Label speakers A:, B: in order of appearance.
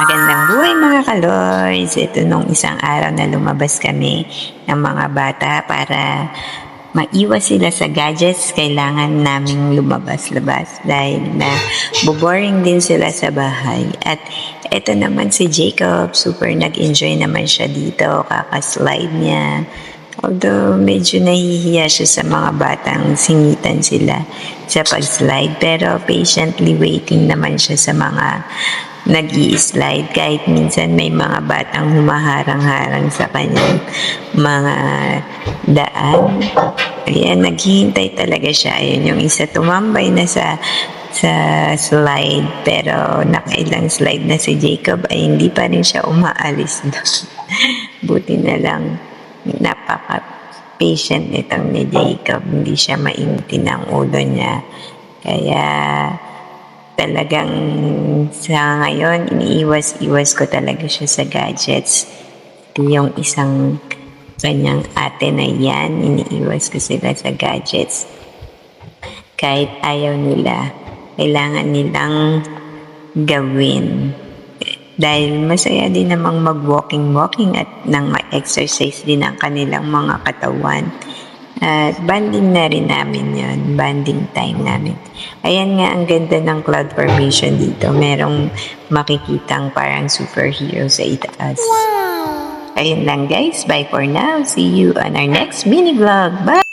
A: Magandang buhay mga kalords! Ito nung isang araw na lumabas kami ng mga bata para maiwas sila sa gadgets, kailangan naming lumabas-labas dahil na boring din sila sa bahay. At ito naman si Jacob, super nag-enjoy naman siya dito, kakaslide niya. Although medyo nahihiya siya sa mga batang singitan sila sa pag-slide pero patiently waiting naman siya sa mga nag slide kahit minsan may mga batang humaharang-harang sa kanyang mga daan. Ayan, naghihintay talaga siya. Ayun, yung isa tumambay na sa sa slide pero nakailang slide na si Jacob ay hindi pa rin siya umaalis doon. Buti na lang napaka patient itong ni Jacob. Hindi siya mainitin ang ulo niya. Kaya talagang sa ngayon, iniiwas-iwas ko talaga siya sa gadgets. Yung isang kanyang ate na yan, iniiwas ko sila sa gadgets. Kahit ayaw nila, kailangan nilang gawin. Dahil masaya din namang mag-walking-walking at nang ma-exercise din ang kanilang mga katawan. At banding na rin namin yon banding time namin. Ayan nga ang ganda ng cloud formation dito. Merong makikitang parang superhero sa itaas. Ayun lang guys, bye for now. See you on our next mini vlog. Bye!